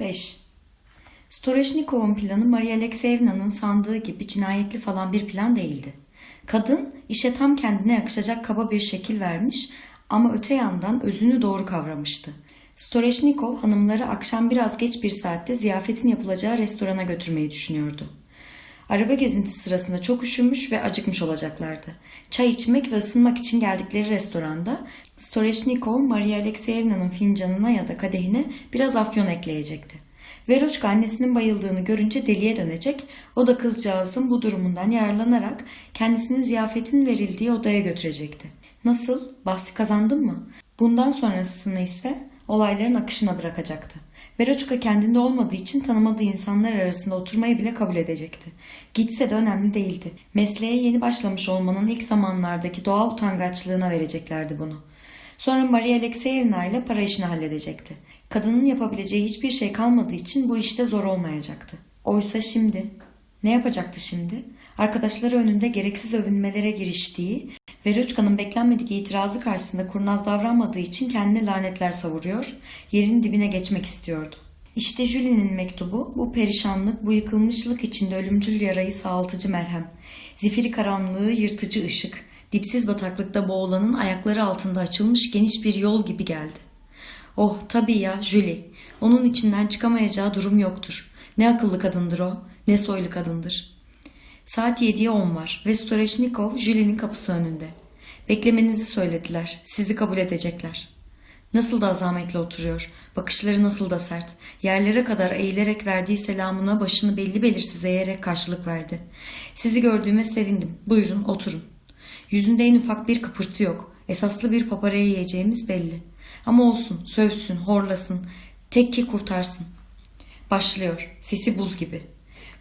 5. Storeshnikov'un planı Maria Alexeyevna'nın sandığı gibi cinayetli falan bir plan değildi. Kadın işe tam kendine yakışacak kaba bir şekil vermiş ama öte yandan özünü doğru kavramıştı. Storeshnikov hanımları akşam biraz geç bir saatte ziyafetin yapılacağı restorana götürmeyi düşünüyordu. Araba gezintisi sırasında çok üşümüş ve acıkmış olacaklardı. Çay içmek ve ısınmak için geldikleri restoranda Storeshnikov Maria Alexeyevna'nın fincanına ya da kadehine biraz afyon ekleyecekti. Veroçka annesinin bayıldığını görünce deliye dönecek, o da kızcağızın bu durumundan yararlanarak kendisini ziyafetin verildiği odaya götürecekti. Nasıl? Bahsi kazandın mı? Bundan sonrasını ise olayların akışına bırakacaktı. Veroçka kendinde olmadığı için tanımadığı insanlar arasında oturmayı bile kabul edecekti. Gitse de önemli değildi. Mesleğe yeni başlamış olmanın ilk zamanlardaki doğal utangaçlığına vereceklerdi bunu. Sonra Maria Alexeyevna ile para işini halledecekti. Kadının yapabileceği hiçbir şey kalmadığı için bu işte zor olmayacaktı. Oysa şimdi ne yapacaktı şimdi? Arkadaşları önünde gereksiz övünmelere giriştiği ve Röçka'nın beklenmedik itirazı karşısında kurnaz davranmadığı için kendine lanetler savuruyor, yerin dibine geçmek istiyordu. İşte Julie'nin mektubu bu perişanlık, bu yıkılmışlık içinde ölümcül yarayı sağaltıcı merhem. Zifiri karanlığı yırtıcı ışık, dipsiz bataklıkta boğulanın ayakları altında açılmış geniş bir yol gibi geldi. Oh tabii ya Julie. Onun içinden çıkamayacağı durum yoktur. Ne akıllı kadındır o, ne soylu kadındır. Saat 7'ye 10 var ve Storeshnikov Julie'nin kapısı önünde. Beklemenizi söylediler. Sizi kabul edecekler. Nasıl da azametle oturuyor. Bakışları nasıl da sert. Yerlere kadar eğilerek verdiği selamına başını belli belirsiz eğerek karşılık verdi. Sizi gördüğüme sevindim. Buyurun oturun. Yüzünde en ufak bir kıpırtı yok. Esaslı bir paparaya yiyeceğimiz belli. Ama olsun, sövsün, horlasın. Tek ki kurtarsın. Başlıyor. Sesi buz gibi.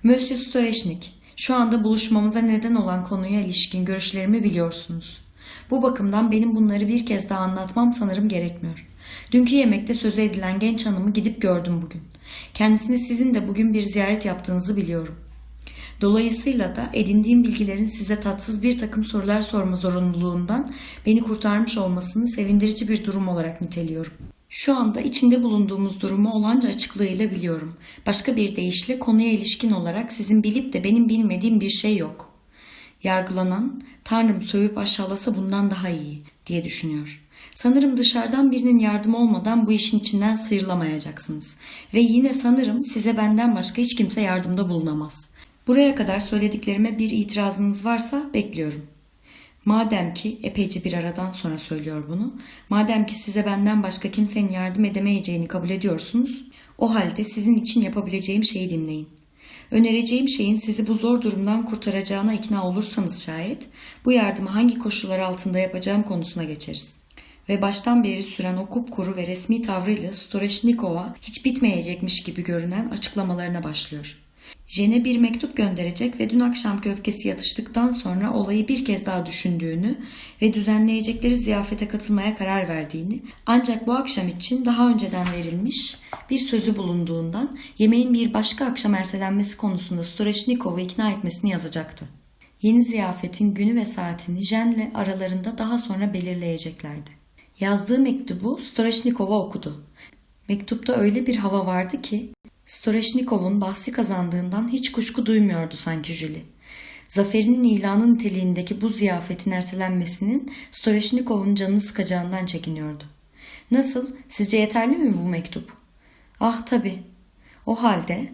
Monsieur Storeşnik, şu anda buluşmamıza neden olan konuya ilişkin görüşlerimi biliyorsunuz. Bu bakımdan benim bunları bir kez daha anlatmam sanırım gerekmiyor. Dünkü yemekte sözü edilen genç hanımı gidip gördüm bugün. Kendisine sizin de bugün bir ziyaret yaptığınızı biliyorum. Dolayısıyla da edindiğim bilgilerin size tatsız bir takım sorular sorma zorunluluğundan beni kurtarmış olmasını sevindirici bir durum olarak niteliyorum. Şu anda içinde bulunduğumuz durumu olanca açıklığıyla biliyorum. Başka bir deyişle konuya ilişkin olarak sizin bilip de benim bilmediğim bir şey yok. Yargılanan, Tanrım sövüp aşağılasa bundan daha iyi diye düşünüyor. Sanırım dışarıdan birinin yardımı olmadan bu işin içinden sıyrılamayacaksınız. Ve yine sanırım size benden başka hiç kimse yardımda bulunamaz. Buraya kadar söylediklerime bir itirazınız varsa bekliyorum. Madem ki epeyce bir aradan sonra söylüyor bunu. Madem ki size benden başka kimsenin yardım edemeyeceğini kabul ediyorsunuz. O halde sizin için yapabileceğim şeyi dinleyin. Önereceğim şeyin sizi bu zor durumdan kurtaracağına ikna olursanız şayet bu yardımı hangi koşullar altında yapacağım konusuna geçeriz. Ve baştan beri süren o kupkuru ve resmi tavrıyla Storeshnikov'a hiç bitmeyecekmiş gibi görünen açıklamalarına başlıyor. Jen'e bir mektup gönderecek ve dün akşamki öfkesi yatıştıktan sonra olayı bir kez daha düşündüğünü ve düzenleyecekleri ziyafete katılmaya karar verdiğini ancak bu akşam için daha önceden verilmiş bir sözü bulunduğundan yemeğin bir başka akşam ertelenmesi konusunda Storeshnikov'u ikna etmesini yazacaktı. Yeni ziyafetin günü ve saatini Jen'le aralarında daha sonra belirleyeceklerdi. Yazdığı mektubu Storeshnikov'a okudu. Mektupta öyle bir hava vardı ki Storeshnikov'un bahsi kazandığından hiç kuşku duymuyordu sanki Julie. Zaferinin ilanı niteliğindeki bu ziyafetin ertelenmesinin Storeshnikov'un canını sıkacağından çekiniyordu. Nasıl? Sizce yeterli mi bu mektup? Ah tabii. O halde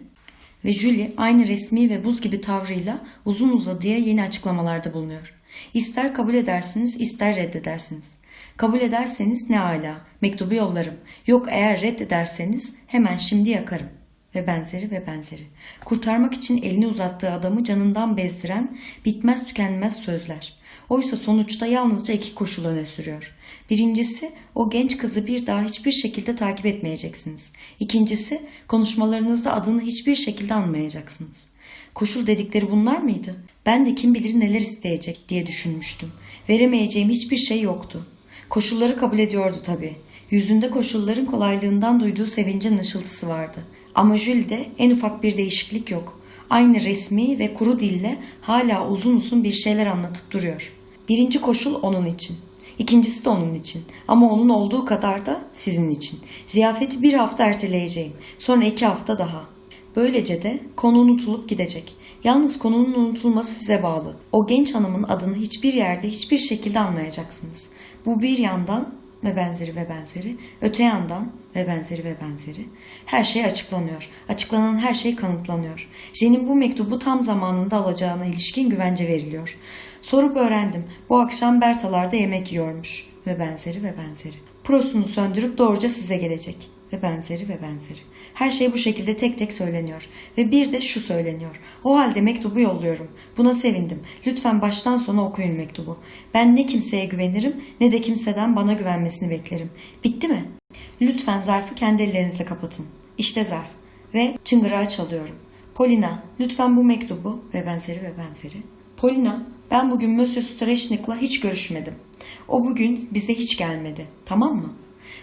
ve Julie aynı resmi ve buz gibi tavrıyla uzun uzadıya yeni açıklamalarda bulunuyor. İster kabul edersiniz, ister reddedersiniz. Kabul ederseniz ne ala, mektubu yollarım. Yok eğer reddederseniz hemen şimdi yakarım ve benzeri ve benzeri. Kurtarmak için elini uzattığı adamı canından bezdiren bitmez tükenmez sözler. Oysa sonuçta yalnızca iki koşul öne sürüyor. Birincisi o genç kızı bir daha hiçbir şekilde takip etmeyeceksiniz. İkincisi konuşmalarınızda adını hiçbir şekilde anmayacaksınız. Koşul dedikleri bunlar mıydı? Ben de kim bilir neler isteyecek diye düşünmüştüm. Veremeyeceğim hiçbir şey yoktu. Koşulları kabul ediyordu tabii. Yüzünde koşulların kolaylığından duyduğu sevincin ışıltısı vardı. Ama Jül'de en ufak bir değişiklik yok. Aynı resmi ve kuru dille hala uzun uzun bir şeyler anlatıp duruyor. Birinci koşul onun için. İkincisi de onun için. Ama onun olduğu kadar da sizin için. Ziyafeti bir hafta erteleyeceğim. Sonra iki hafta daha. Böylece de konu unutulup gidecek. Yalnız konunun unutulması size bağlı. O genç hanımın adını hiçbir yerde hiçbir şekilde anmayacaksınız. Bu bir yandan ve benzeri ve benzeri, öte yandan ve benzeri ve benzeri. Her şey açıklanıyor. Açıklanan her şey kanıtlanıyor. Jen'in bu mektubu tam zamanında alacağına ilişkin güvence veriliyor. Sorup öğrendim. Bu akşam Bertalar'da yemek yiyormuş. Ve benzeri ve benzeri. Prosunu söndürüp doğruca size gelecek. Ve benzeri ve benzeri. Her şey bu şekilde tek tek söyleniyor. Ve bir de şu söyleniyor. O halde mektubu yolluyorum. Buna sevindim. Lütfen baştan sona okuyun mektubu. Ben ne kimseye güvenirim ne de kimseden bana güvenmesini beklerim. Bitti mi? Lütfen zarfı kendi ellerinizle kapatın. İşte zarf. Ve çıngırağı çalıyorum. Polina, lütfen bu mektubu ve benzeri ve benzeri. Polina, ben bugün Monsieur Streshnik'la hiç görüşmedim. O bugün bize hiç gelmedi. Tamam mı?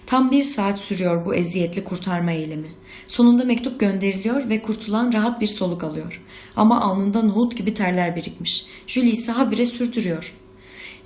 Tam bir saat sürüyor bu eziyetli kurtarma eylemi. Sonunda mektup gönderiliyor ve kurtulan rahat bir soluk alıyor. Ama alnında nohut gibi terler birikmiş. Julie ise habire sürdürüyor.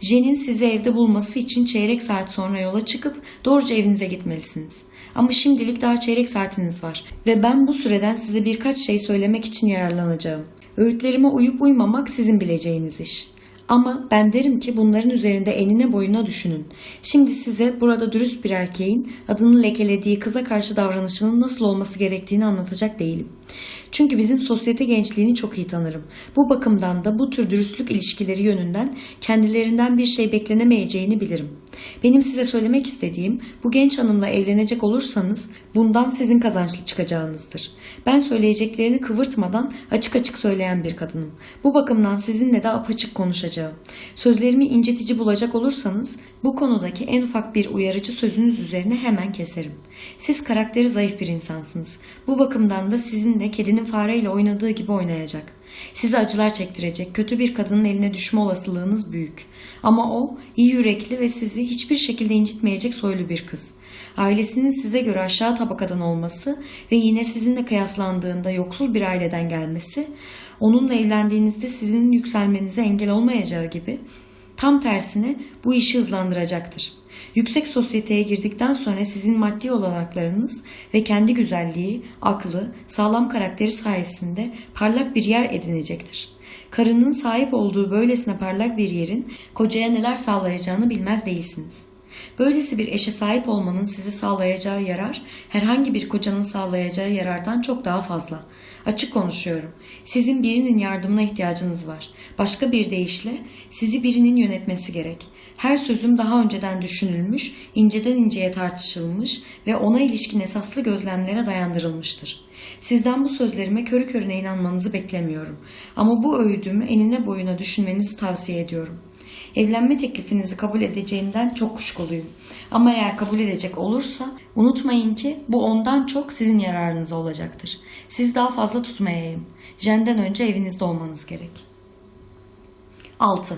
Jen'in sizi evde bulması için çeyrek saat sonra yola çıkıp doğruca evinize gitmelisiniz. Ama şimdilik daha çeyrek saatiniz var ve ben bu süreden size birkaç şey söylemek için yararlanacağım. Öğütlerime uyup uymamak sizin bileceğiniz iş. Ama ben derim ki bunların üzerinde enine boyuna düşünün. Şimdi size burada dürüst bir erkeğin adını lekelediği kıza karşı davranışının nasıl olması gerektiğini anlatacak değilim. Çünkü bizim sosyete gençliğini çok iyi tanırım. Bu bakımdan da bu tür dürüstlük ilişkileri yönünden kendilerinden bir şey beklenemeyeceğini bilirim. Benim size söylemek istediğim bu genç hanımla evlenecek olursanız bundan sizin kazançlı çıkacağınızdır. Ben söyleyeceklerini kıvırtmadan açık açık söyleyen bir kadınım. Bu bakımdan sizinle de apaçık konuşacağım. Sözlerimi incitici bulacak olursanız bu konudaki en ufak bir uyarıcı sözünüz üzerine hemen keserim. Siz karakteri zayıf bir insansınız. Bu bakımdan da sizinle kedinin fareyle oynadığı gibi oynayacak. Size acılar çektirecek, kötü bir kadının eline düşme olasılığınız büyük. Ama o iyi yürekli ve sizi hiçbir şekilde incitmeyecek soylu bir kız. Ailesinin size göre aşağı tabakadan olması ve yine sizinle kıyaslandığında yoksul bir aileden gelmesi, onunla evlendiğinizde sizin yükselmenize engel olmayacağı gibi tam tersine bu işi hızlandıracaktır. Yüksek sosyeteye girdikten sonra sizin maddi olanaklarınız ve kendi güzelliği, aklı, sağlam karakteri sayesinde parlak bir yer edinecektir. Karının sahip olduğu böylesine parlak bir yerin kocaya neler sağlayacağını bilmez değilsiniz. Böylesi bir eşe sahip olmanın size sağlayacağı yarar herhangi bir kocanın sağlayacağı yarardan çok daha fazla. Açık konuşuyorum. Sizin birinin yardımına ihtiyacınız var. Başka bir deyişle sizi birinin yönetmesi gerek. Her sözüm daha önceden düşünülmüş, inceden inceye tartışılmış ve ona ilişkin esaslı gözlemlere dayandırılmıştır. Sizden bu sözlerime körü körüne inanmanızı beklemiyorum. Ama bu öğüdümü enine boyuna düşünmenizi tavsiye ediyorum. Evlenme teklifinizi kabul edeceğinden çok kuşkuluyum. Ama eğer kabul edecek olursa unutmayın ki bu ondan çok sizin yararınıza olacaktır. Sizi daha fazla tutmayayım. Jenden önce evinizde olmanız gerek. 6.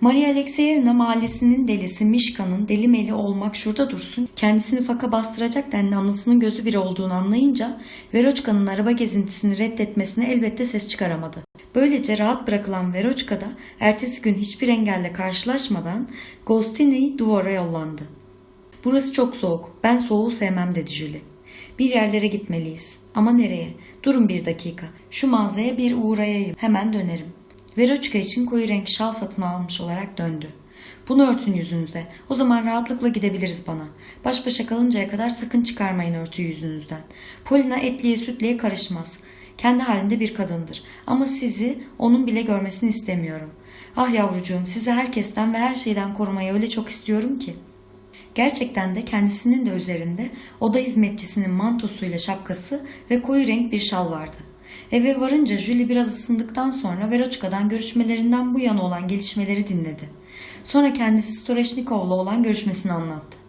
Maria Alexeyevna mahallesinin delisi Mişka'nın deli meli olmak şurada dursun kendisini faka bastıracak denli anasının gözü biri olduğunu anlayınca Veroçka'nın araba gezintisini reddetmesine elbette ses çıkaramadı. Böylece rahat bırakılan Veroçka da ertesi gün hiçbir engelle karşılaşmadan Gostini'yi duvara yollandı. Burası çok soğuk. Ben soğuğu sevmem dedi Julie. Bir yerlere gitmeliyiz. Ama nereye? Durun bir dakika. Şu mağazaya bir uğrayayım. Hemen dönerim. Veroçka için koyu renk şal satın almış olarak döndü. Bunu örtün yüzünüze. O zaman rahatlıkla gidebiliriz bana. Baş başa kalıncaya kadar sakın çıkarmayın örtüyü yüzünüzden. Polina etliye sütliye karışmaz. Kendi halinde bir kadındır. Ama sizi onun bile görmesini istemiyorum. Ah yavrucuğum sizi herkesten ve her şeyden korumayı öyle çok istiyorum ki. Gerçekten de kendisinin de üzerinde oda hizmetçisinin mantosuyla şapkası ve koyu renk bir şal vardı. Eve varınca Julie biraz ısındıktan sonra Veroçka'dan görüşmelerinden bu yana olan gelişmeleri dinledi. Sonra kendisi Storeşnikov'la olan görüşmesini anlattı.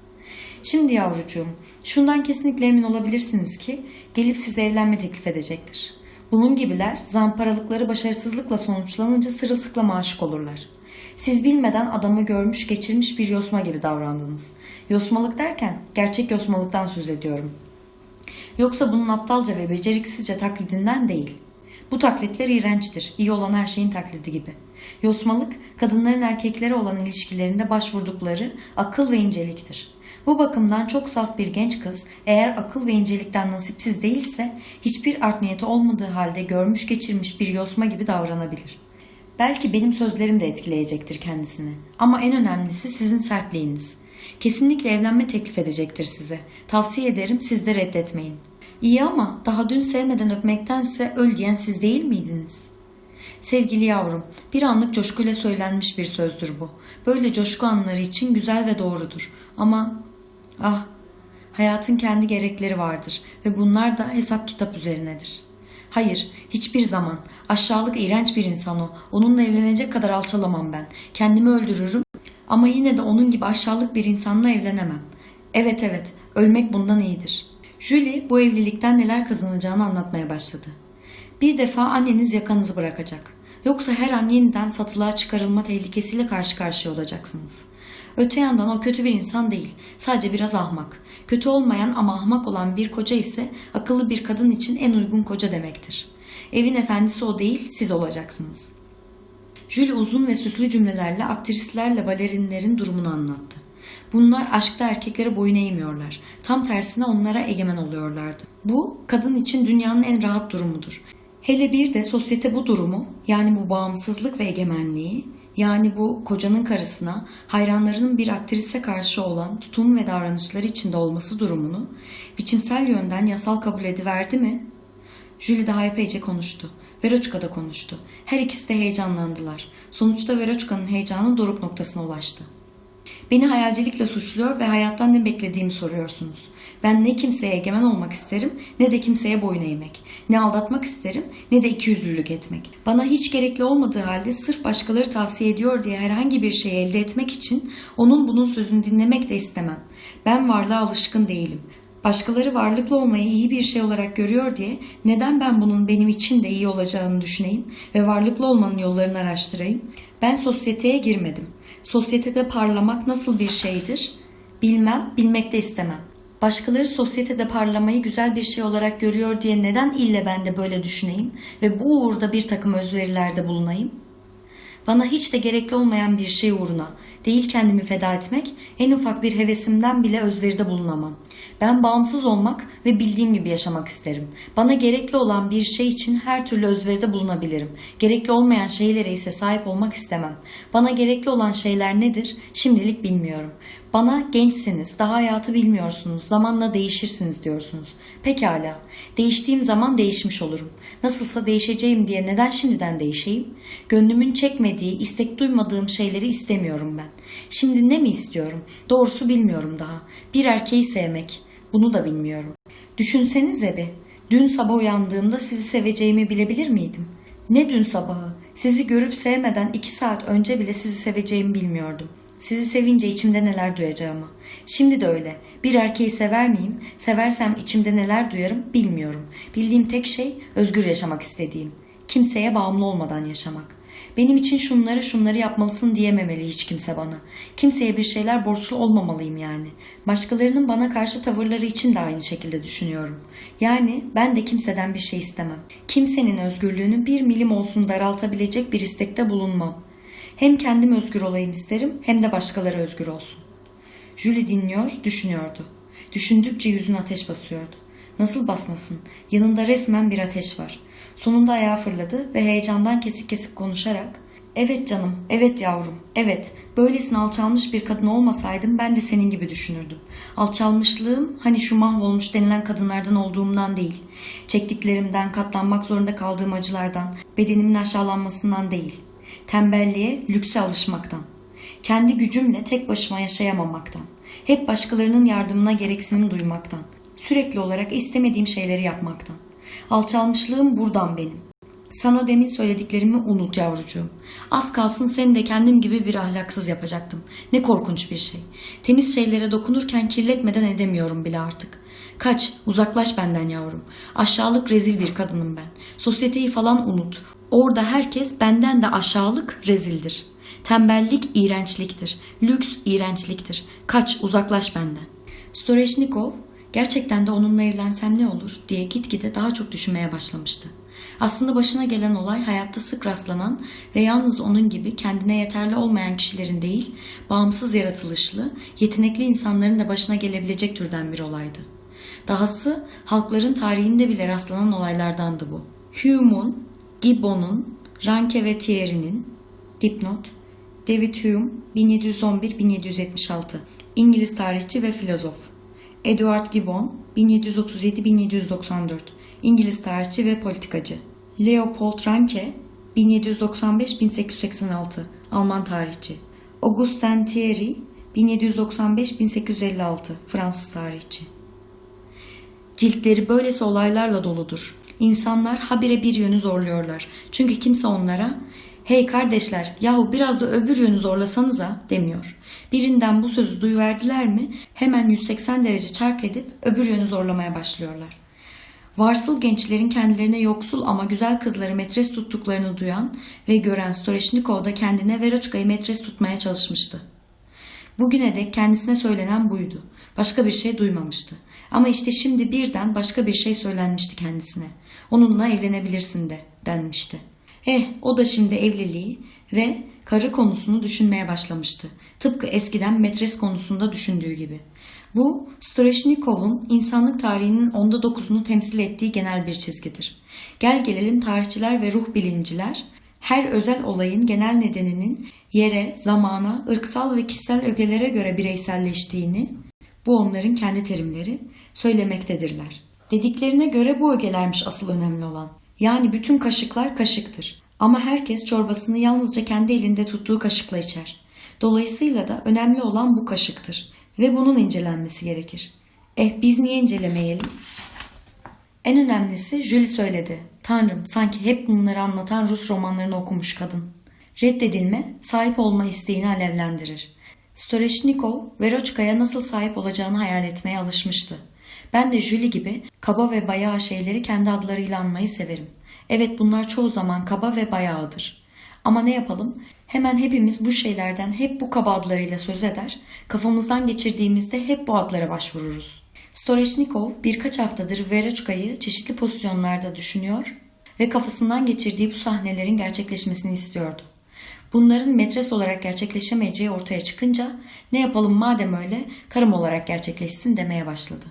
Şimdi yavrucuğum, şundan kesinlikle emin olabilirsiniz ki gelip size evlenme teklif edecektir. Bunun gibiler zamparalıkları başarısızlıkla sonuçlanınca sırılsıklam aşık olurlar. Siz bilmeden adamı görmüş geçirmiş bir yosma gibi davrandınız. Yosmalık derken gerçek yosmalıktan söz ediyorum. Yoksa bunun aptalca ve beceriksizce taklidinden değil. Bu taklitler iğrençtir. İyi olan her şeyin taklidi gibi. Yosmalık, kadınların erkeklere olan ilişkilerinde başvurdukları akıl ve inceliktir. Bu bakımdan çok saf bir genç kız eğer akıl ve incelikten nasipsiz değilse hiçbir art niyeti olmadığı halde görmüş geçirmiş bir yosma gibi davranabilir. Belki benim sözlerim de etkileyecektir kendisini. Ama en önemlisi sizin sertliğiniz. Kesinlikle evlenme teklif edecektir size. Tavsiye ederim siz de reddetmeyin. İyi ama daha dün sevmeden öpmektense öl diyen siz değil miydiniz? Sevgili yavrum, bir anlık coşkuyla söylenmiş bir sözdür bu. Böyle coşku anları için güzel ve doğrudur. Ama ah, hayatın kendi gerekleri vardır ve bunlar da hesap kitap üzerinedir. Hayır, hiçbir zaman. Aşağılık iğrenç bir insan o. Onunla evlenecek kadar alçalamam ben. Kendimi öldürürüm ama yine de onun gibi aşağılık bir insanla evlenemem. Evet evet, ölmek bundan iyidir. Julie bu evlilikten neler kazanacağını anlatmaya başladı. Bir defa anneniz yakanızı bırakacak. Yoksa her an yeniden satılığa çıkarılma tehlikesiyle karşı karşıya olacaksınız. Öte yandan o kötü bir insan değil, sadece biraz ahmak. Kötü olmayan ama ahmak olan bir koca ise akıllı bir kadın için en uygun koca demektir. Evin efendisi o değil, siz olacaksınız. Julie uzun ve süslü cümlelerle aktrislerle balerinlerin durumunu anlattı. Bunlar aşkta erkeklere boyun eğmiyorlar. Tam tersine onlara egemen oluyorlardı. Bu kadın için dünyanın en rahat durumudur. Hele bir de sosyete bu durumu yani bu bağımsızlık ve egemenliği yani bu kocanın karısına hayranlarının bir aktrise karşı olan tutum ve davranışları içinde olması durumunu biçimsel yönden yasal kabul ediverdi mi? Julie daha epeyce konuştu. Veroçka da konuştu. Her ikisi de heyecanlandılar. Sonuçta Veroçka'nın heyecanı doruk noktasına ulaştı. Beni hayalcilikle suçluyor ve hayattan ne beklediğimi soruyorsunuz. Ben ne kimseye egemen olmak isterim ne de kimseye boyun eğmek. Ne aldatmak isterim ne de ikiyüzlülük etmek. Bana hiç gerekli olmadığı halde sırf başkaları tavsiye ediyor diye herhangi bir şeyi elde etmek için onun bunun sözünü dinlemek de istemem. Ben varlığa alışkın değilim. Başkaları varlıklı olmayı iyi bir şey olarak görüyor diye neden ben bunun benim için de iyi olacağını düşüneyim ve varlıklı olmanın yollarını araştırayım? Ben sosyeteye girmedim. Sosyetede parlamak nasıl bir şeydir? Bilmem, bilmek de istemem. Başkaları sosyetede parlamayı güzel bir şey olarak görüyor diye neden ille ben de böyle düşüneyim ve bu uğurda bir takım özverilerde bulunayım? Bana hiç de gerekli olmayan bir şey uğruna değil kendimi feda etmek, en ufak bir hevesimden bile özveride bulunamam. Ben bağımsız olmak ve bildiğim gibi yaşamak isterim. Bana gerekli olan bir şey için her türlü özveride bulunabilirim. Gerekli olmayan şeylere ise sahip olmak istemem. Bana gerekli olan şeyler nedir? Şimdilik bilmiyorum. Bana gençsiniz, daha hayatı bilmiyorsunuz, zamanla değişirsiniz diyorsunuz. Pekala, değiştiğim zaman değişmiş olurum. Nasılsa değişeceğim diye neden şimdiden değişeyim? Gönlümün çekmediği, istek duymadığım şeyleri istemiyorum ben. Şimdi ne mi istiyorum? Doğrusu bilmiyorum daha. Bir erkeği sevmek, bunu da bilmiyorum. Düşünsenize bir, dün sabah uyandığımda sizi seveceğimi bilebilir miydim? Ne dün sabahı, sizi görüp sevmeden iki saat önce bile sizi seveceğimi bilmiyordum. Sizi sevince içimde neler duyacağımı. Şimdi de öyle. Bir erkeği sever miyim? Seversem içimde neler duyarım bilmiyorum. Bildiğim tek şey özgür yaşamak istediğim. Kimseye bağımlı olmadan yaşamak. Benim için şunları şunları yapmalısın diyememeli hiç kimse bana. Kimseye bir şeyler borçlu olmamalıyım yani. Başkalarının bana karşı tavırları için de aynı şekilde düşünüyorum. Yani ben de kimseden bir şey istemem. Kimsenin özgürlüğünü bir milim olsun daraltabilecek bir istekte bulunmam. Hem kendim özgür olayım isterim hem de başkaları özgür olsun. Julie dinliyor, düşünüyordu. Düşündükçe yüzün ateş basıyordu. Nasıl basmasın? Yanında resmen bir ateş var. Sonunda ayağa fırladı ve heyecandan kesik kesik konuşarak Evet canım, evet yavrum, evet. Böylesine alçalmış bir kadın olmasaydım ben de senin gibi düşünürdüm. Alçalmışlığım hani şu mahvolmuş denilen kadınlardan olduğumdan değil. Çektiklerimden, katlanmak zorunda kaldığım acılardan, bedenimin aşağılanmasından değil. Tembelliğe, lükse alışmaktan. Kendi gücümle tek başıma yaşayamamaktan. Hep başkalarının yardımına gereksinim duymaktan. Sürekli olarak istemediğim şeyleri yapmaktan. Alçalmışlığım buradan benim. Sana demin söylediklerimi unut yavrucuğum. Az kalsın seni de kendim gibi bir ahlaksız yapacaktım. Ne korkunç bir şey. Temiz şeylere dokunurken kirletmeden edemiyorum bile artık. Kaç, uzaklaş benden yavrum. Aşağılık rezil bir kadınım ben. Sosyeteyi falan unut. Orada herkes benden de aşağılık rezildir. Tembellik iğrençliktir. Lüks iğrençliktir. Kaç, uzaklaş benden. Storeşnikov gerçekten de onunla evlensem ne olur diye gitgide daha çok düşünmeye başlamıştı. Aslında başına gelen olay hayatta sık rastlanan ve yalnız onun gibi kendine yeterli olmayan kişilerin değil, bağımsız yaratılışlı, yetenekli insanların da başına gelebilecek türden bir olaydı. Dahası halkların tarihinde bile rastlanan olaylardandı bu. Hume'un, Gibbon'un, Ranke ve Thierry'nin, dipnot, David Hume 1711-1776, İngiliz tarihçi ve filozof. Edward Gibbon 1737-1794, İngiliz tarihçi ve politikacı. Leopold Ranke 1795-1886, Alman tarihçi. Augustin Thierry 1795-1856, Fransız tarihçi. Ciltleri böylesi olaylarla doludur. İnsanlar habire bir yönü zorluyorlar. Çünkü kimse onlara hey kardeşler yahu biraz da öbür yönü zorlasanıza demiyor. Birinden bu sözü duyuverdiler mi hemen 180 derece çark edip öbür yönü zorlamaya başlıyorlar. Varsıl gençlerin kendilerine yoksul ama güzel kızları metres tuttuklarını duyan ve gören Storeşnikov da kendine Veroçka'yı metres tutmaya çalışmıştı. Bugüne dek kendisine söylenen buydu. Başka bir şey duymamıştı. Ama işte şimdi birden başka bir şey söylenmişti kendisine. Onunla evlenebilirsin de denmişti. Eh o da şimdi evliliği ve karı konusunu düşünmeye başlamıştı. Tıpkı eskiden metres konusunda düşündüğü gibi. Bu Storeşnikov'un insanlık tarihinin onda dokuzunu temsil ettiği genel bir çizgidir. Gel gelelim tarihçiler ve ruh bilimciler her özel olayın genel nedeninin yere, zamana, ırksal ve kişisel ögelere göre bireyselleştiğini, bu onların kendi terimleri, söylemektedirler. Dediklerine göre bu ögelermiş asıl önemli olan. Yani bütün kaşıklar kaşıktır. Ama herkes çorbasını yalnızca kendi elinde tuttuğu kaşıkla içer. Dolayısıyla da önemli olan bu kaşıktır. Ve bunun incelenmesi gerekir. Eh biz niye incelemeyelim? En önemlisi Julie söyledi. Tanrım sanki hep bunları anlatan Rus romanlarını okumuş kadın. Reddedilme sahip olma isteğini alevlendirir. Storeşnikov, Veroçka'ya nasıl sahip olacağını hayal etmeye alışmıştı. Ben de Julie gibi kaba ve bayağı şeyleri kendi adlarıyla anmayı severim. Evet bunlar çoğu zaman kaba ve bayağıdır. Ama ne yapalım? Hemen hepimiz bu şeylerden hep bu kaba adlarıyla söz eder, kafamızdan geçirdiğimizde hep bu adlara başvururuz. Storeşnikov birkaç haftadır Veroçka'yı çeşitli pozisyonlarda düşünüyor ve kafasından geçirdiği bu sahnelerin gerçekleşmesini istiyordu. Bunların metres olarak gerçekleşemeyeceği ortaya çıkınca ne yapalım madem öyle karım olarak gerçekleşsin demeye başladı.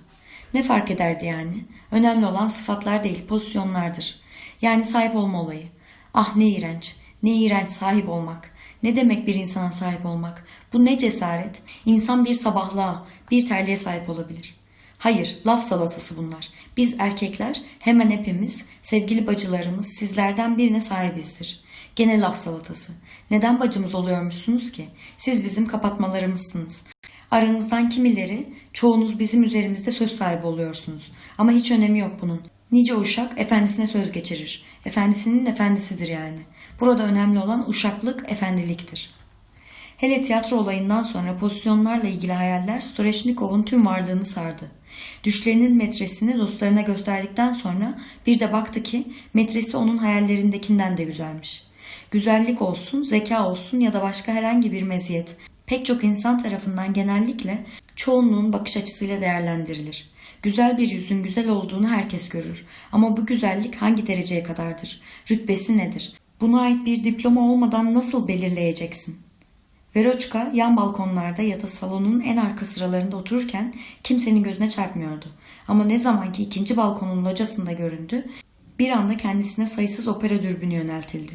Ne fark ederdi yani? Önemli olan sıfatlar değil pozisyonlardır. Yani sahip olma olayı. Ah ne iğrenç, ne iğrenç sahip olmak. Ne demek bir insana sahip olmak? Bu ne cesaret? İnsan bir sabahlığa, bir terliğe sahip olabilir. Hayır, laf salatası bunlar. Biz erkekler hemen hepimiz, sevgili bacılarımız sizlerden birine sahibizdir. Gene laf salatası. Neden bacımız oluyormuşsunuz ki? Siz bizim kapatmalarımızsınız. Aranızdan kimileri, çoğunuz bizim üzerimizde söz sahibi oluyorsunuz. Ama hiç önemi yok bunun. Nice uşak efendisine söz geçirir. Efendisinin efendisidir yani. Burada önemli olan uşaklık, efendiliktir. Hele tiyatro olayından sonra pozisyonlarla ilgili hayaller Storeşnikov'un tüm varlığını sardı. Düşlerinin metresini dostlarına gösterdikten sonra bir de baktı ki metresi onun hayallerindekinden de güzelmiş. Güzellik olsun, zeka olsun ya da başka herhangi bir meziyet pek çok insan tarafından genellikle çoğunluğun bakış açısıyla değerlendirilir. Güzel bir yüzün güzel olduğunu herkes görür. Ama bu güzellik hangi dereceye kadardır? Rütbesi nedir? Buna ait bir diploma olmadan nasıl belirleyeceksin? Veroçka yan balkonlarda ya da salonun en arka sıralarında otururken kimsenin gözüne çarpmıyordu. Ama ne zamanki ikinci balkonun locasında göründü, bir anda kendisine sayısız opera dürbünü yöneltildi.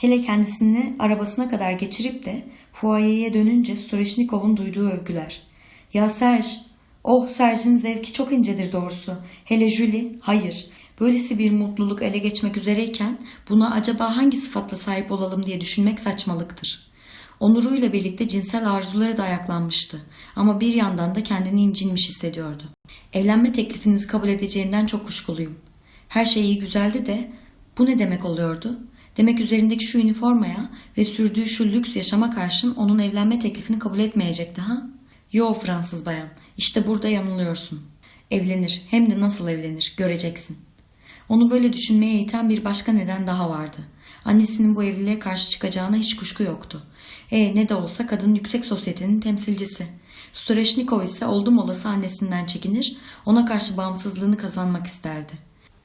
Hele kendisini arabasına kadar geçirip de fuayeye dönünce Storeşnikov'un duyduğu övgüler. Ya Serge, oh Serge'in zevki çok incedir doğrusu. Hele Julie, hayır. Böylesi bir mutluluk ele geçmek üzereyken buna acaba hangi sıfatla sahip olalım diye düşünmek saçmalıktır. Onuruyla birlikte cinsel arzuları da ayaklanmıştı. Ama bir yandan da kendini incinmiş hissediyordu. Evlenme teklifinizi kabul edeceğinden çok kuşkuluyum. Her şey iyi güzeldi de bu ne demek oluyordu? Demek üzerindeki şu üniformaya ve sürdüğü şu lüks yaşama karşın onun evlenme teklifini kabul etmeyecekti ha? Yo Fransız bayan, işte burada yanılıyorsun. Evlenir, hem de nasıl evlenir, göreceksin. Onu böyle düşünmeye iten bir başka neden daha vardı. Annesinin bu evliliğe karşı çıkacağına hiç kuşku yoktu. E ne de olsa kadın yüksek sosyetenin temsilcisi. Storeşnikov ise oldum olası annesinden çekinir, ona karşı bağımsızlığını kazanmak isterdi.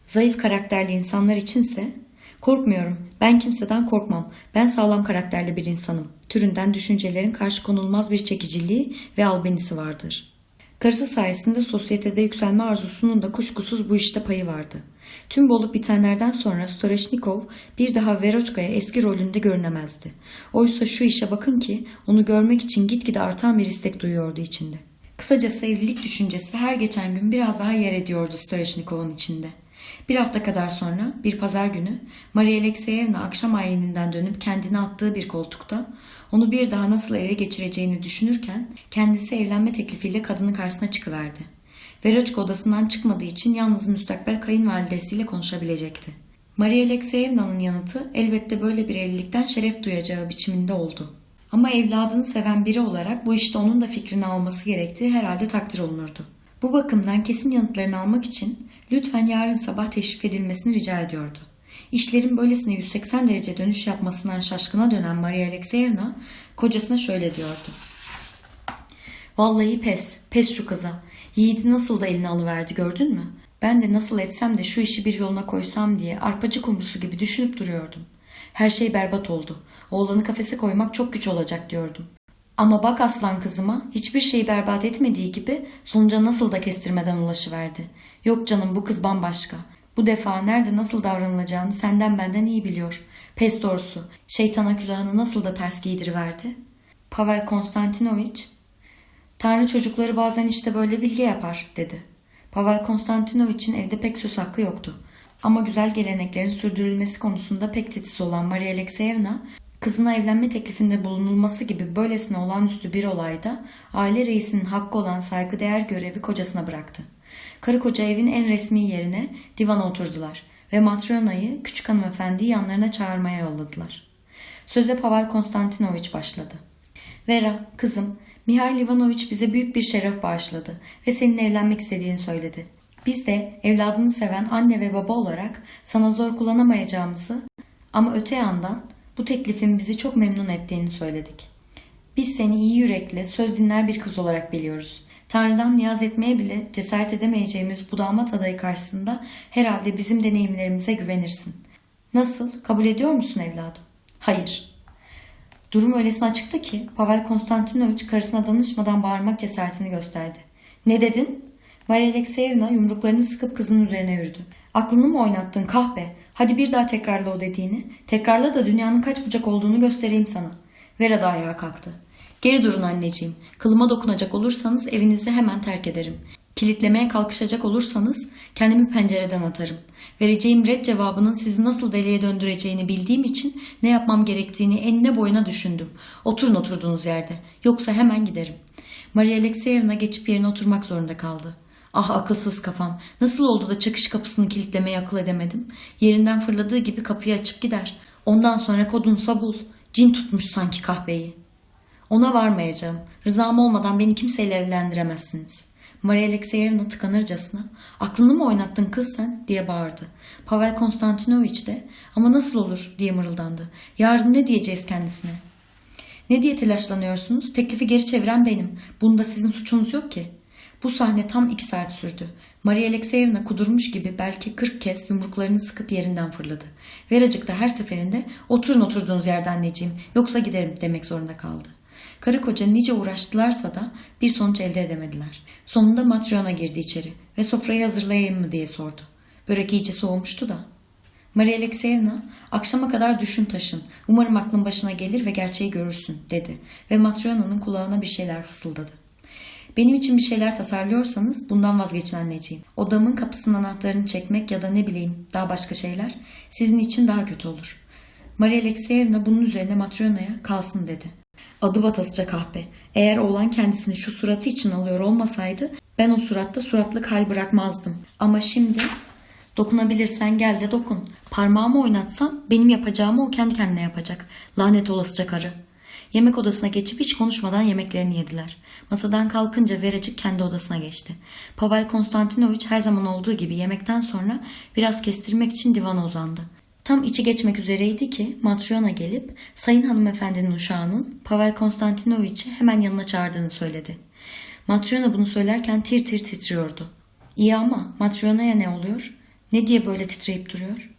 Zayıf karakterli insanlar içinse korkmuyorum. Ben kimseden korkmam. Ben sağlam karakterli bir insanım. Türünden düşüncelerin karşı konulmaz bir çekiciliği ve albenisi vardır. Karısı sayesinde sosyetede yükselme arzusunun da kuşkusuz bu işte payı vardı. Tüm bu olup bitenlerden sonra Storeşnikov bir daha Veroçka'ya eski rolünde görünemezdi. Oysa şu işe bakın ki onu görmek için gitgide artan bir istek duyuyordu içinde. Kısacası evlilik düşüncesi her geçen gün biraz daha yer ediyordu Storeşnikov'un içinde. Bir hafta kadar sonra bir pazar günü Maria Alexeyevna akşam ayininden dönüp kendini attığı bir koltukta onu bir daha nasıl ele geçireceğini düşünürken kendisi evlenme teklifiyle kadının karşısına çıkıverdi. Veroçka odasından çıkmadığı için yalnız müstakbel kayınvalidesiyle konuşabilecekti. Maria Alexeyevna'nın yanıtı elbette böyle bir evlilikten şeref duyacağı biçiminde oldu. Ama evladını seven biri olarak bu işte onun da fikrini alması gerektiği herhalde takdir olunurdu. Bu bakımdan kesin yanıtlarını almak için lütfen yarın sabah teşrif edilmesini rica ediyordu. İşlerin böylesine 180 derece dönüş yapmasından şaşkına dönen Maria Alexeyevna kocasına şöyle diyordu. Vallahi pes, pes şu kıza. Yiğidi nasıl da eline alıverdi gördün mü? Ben de nasıl etsem de şu işi bir yoluna koysam diye arpacı kumrusu gibi düşünüp duruyordum. Her şey berbat oldu. Oğlanı kafese koymak çok güç olacak diyordum. Ama bak aslan kızıma hiçbir şeyi berbat etmediği gibi sonuca nasıl da kestirmeden ulaşıverdi. Yok canım bu kız bambaşka. Bu defa nerede nasıl davranılacağını senden benden iyi biliyor. Pes doğrusu şeytana külahını nasıl da ters giydiriverdi. Pavel Konstantinoviç Tanrı çocukları bazen işte böyle bilge yapar dedi. Pavel Konstantinoviç'in evde pek söz hakkı yoktu. Ama güzel geleneklerin sürdürülmesi konusunda pek titiz olan Maria Alexeyevna, kızına evlenme teklifinde bulunulması gibi böylesine olağanüstü bir olayda aile reisinin hakkı olan saygıdeğer görevi kocasına bıraktı. Karı koca evin en resmi yerine divana oturdular ve Matryona'yı küçük hanımefendiyi yanlarına çağırmaya yolladılar. Söze Pavel Konstantinoviç başladı. Vera, kızım, Mihail Ivanoviç bize büyük bir şeref bağışladı ve seninle evlenmek istediğini söyledi. Biz de evladını seven anne ve baba olarak sana zor kullanamayacağımızı ama öte yandan bu teklifin bizi çok memnun ettiğini söyledik. Biz seni iyi yürekli, söz dinler bir kız olarak biliyoruz. Tanrı'dan niyaz etmeye bile cesaret edemeyeceğimiz bu damat adayı karşısında herhalde bizim deneyimlerimize güvenirsin. Nasıl? Kabul ediyor musun evladım? Hayır. Durum öylesine açıktı ki Pavel Konstantinoviç karısına danışmadan bağırmak cesaretini gösterdi. Ne dedin? Maria Alexeyevna yumruklarını sıkıp kızının üzerine yürüdü. Aklını mı oynattın kahpe? Hadi bir daha tekrarla o dediğini. Tekrarla da dünyanın kaç bucak olduğunu göstereyim sana. Vera da ayağa kalktı. Geri durun anneciğim. Kılıma dokunacak olursanız evinizi hemen terk ederim. Kilitlemeye kalkışacak olursanız kendimi pencereden atarım. Vereceğim red cevabının sizi nasıl deliye döndüreceğini bildiğim için ne yapmam gerektiğini enine boyuna düşündüm. Oturun oturduğunuz yerde. Yoksa hemen giderim. Maria Alexeyevna geçip yerine oturmak zorunda kaldı. Ah akılsız kafam. Nasıl oldu da çıkış kapısını kilitlemeyi akıl edemedim. Yerinden fırladığı gibi kapıyı açıp gider. Ondan sonra kodunsa bul. Cin tutmuş sanki kahveyi. Ona varmayacağım. Rızam olmadan beni kimseyle evlendiremezsiniz. Maria Alexeyevna tıkanırcasına aklını mı oynattın kız sen diye bağırdı. Pavel Konstantinoviç de ama nasıl olur diye mırıldandı. Yarın ne diyeceğiz kendisine? Ne diye telaşlanıyorsunuz? Teklifi geri çeviren benim. Bunda sizin suçunuz yok ki. Bu sahne tam iki saat sürdü. Maria Alexeyevna kudurmuş gibi belki kırk kez yumruklarını sıkıp yerinden fırladı. Veracık da her seferinde oturun oturduğunuz yerde anneciğim yoksa giderim demek zorunda kaldı. Karı koca nice uğraştılarsa da bir sonuç elde edemediler. Sonunda Matryona girdi içeri ve sofrayı hazırlayayım mı diye sordu. Börek iyice soğumuştu da. Maria Alexeyevna akşama kadar düşün taşın. Umarım aklın başına gelir ve gerçeği görürsün dedi ve Matryona'nın kulağına bir şeyler fısıldadı. Benim için bir şeyler tasarlıyorsanız bundan vazgeçin anneciğim. Odamın kapısının anahtarını çekmek ya da ne bileyim daha başka şeyler sizin için daha kötü olur. Maria Alexeyevna bunun üzerine Matryona'ya kalsın dedi. Adı batasıca kahpe. Eğer oğlan kendisini şu suratı için alıyor olmasaydı ben o suratta suratlık hal bırakmazdım. Ama şimdi dokunabilirsen gel de dokun. Parmağımı oynatsam benim yapacağımı o kendi kendine yapacak. Lanet olasıca karı. Yemek odasına geçip hiç konuşmadan yemeklerini yediler. Masadan kalkınca Veracık kendi odasına geçti. Pavel Konstantinoviç her zaman olduğu gibi yemekten sonra biraz kestirmek için divana uzandı. Tam içi geçmek üzereydi ki Matryona gelip sayın hanımefendinin uşağının Pavel Konstantinoviç'i hemen yanına çağırdığını söyledi. Matryona bunu söylerken tir tir titriyordu. İyi ama Matryona'ya ne oluyor? Ne diye böyle titreyip duruyor?